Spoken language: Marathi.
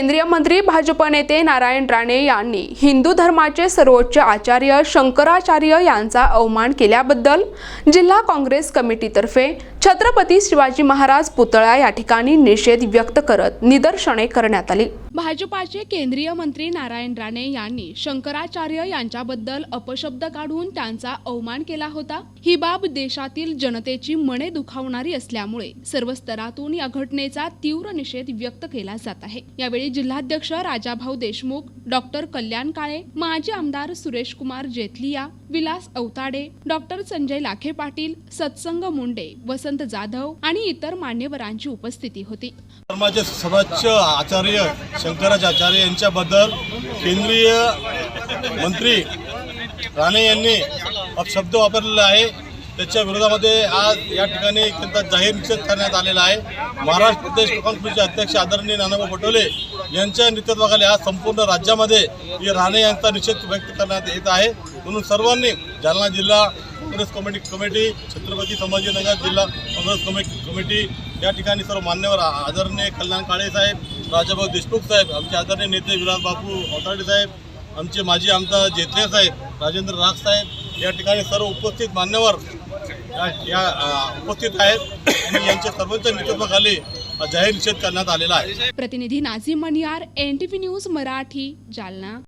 केंद्रीय मंत्री भाजप नेते नारायण राणे यांनी हिंदू धर्माचे सर्वोच्च आचार्य शंकराचार्य यांचा अवमान केल्याबद्दल जिल्हा काँग्रेस कमिटीतर्फे छत्रपती शिवाजी महाराज पुतळा या ठिकाणी निषेध व्यक्त करत निदर्शने करण्यात आली. भाजपाचे केंद्रीय मंत्री नारायण राणे यांनी शंकराचार्य यांच्याबद्दल अपशब्द काढून त्यांचा अवमान केला होता. ही बाब देशातील जनतेची मने दुखावणारी असल्यामुळे सर्व स्तरातून या घटनेचा तीव्र निषेध व्यक्त केला जात आहे. यावेळी जिल्हाध्यक्ष राजाभाऊ देशमुख डॉक्टर कल्याण काळे माजी आमदार सुरेश कुमार जेथलिया विलास अवताडे डॉक्टर संजय लाखे पाटील सत्संग मुंडे वसंत जाधव आणि इतर मान्यवरांची उपस्थिती होती. धर्माचे सर्वोच्च आचार्य शंकराचार्य यांच्याबद्दल केंद्रीय मंत्री राणे यांनी अपशब्द वापरलेला आहे. त्याच्या विरोधामध्ये आज या ठिकाणी त्यांचा जाहीर निषेध करण्यात आलेला आहे. महाराष्ट्र प्रदेश काँग्रेसचे अध्यक्ष आदरणीय नानाभाऊ पटोले यांच्या नेतृत्वाखाली आज संपूर्ण राज्यामध्ये हे राणे यांचा निषेध व्यक्त करण्यात येत आहे. म्हणून सर्वांनी जालना जिल्हा काँग्रेस कमिटी कमिटी छत्रपती संभाजीनगर जिल्हा काँग्रेस कमिटी कमिटी या ठिकाणी सर्व मान्यवर आदरणीय कल्याण काळे साहेब राजाभाऊ देशमुख साहेब आमचे आदरणीय नेते विलास बापू अवताडे साहेब आमचे माजी आमदार जेतले साहेब राजेंद्र राग साहेब या ठिकाणी सर्व उपस्थित मान्यवर या या, उपस्थित आहेत. आणि यांच्या सर्वांच्या नेतृत्वाखाली जाहीर निषेध करण्यात आलेला आहे. प्रतिनिधी नाझीम मनियार एन न्यूज मराठी जालना.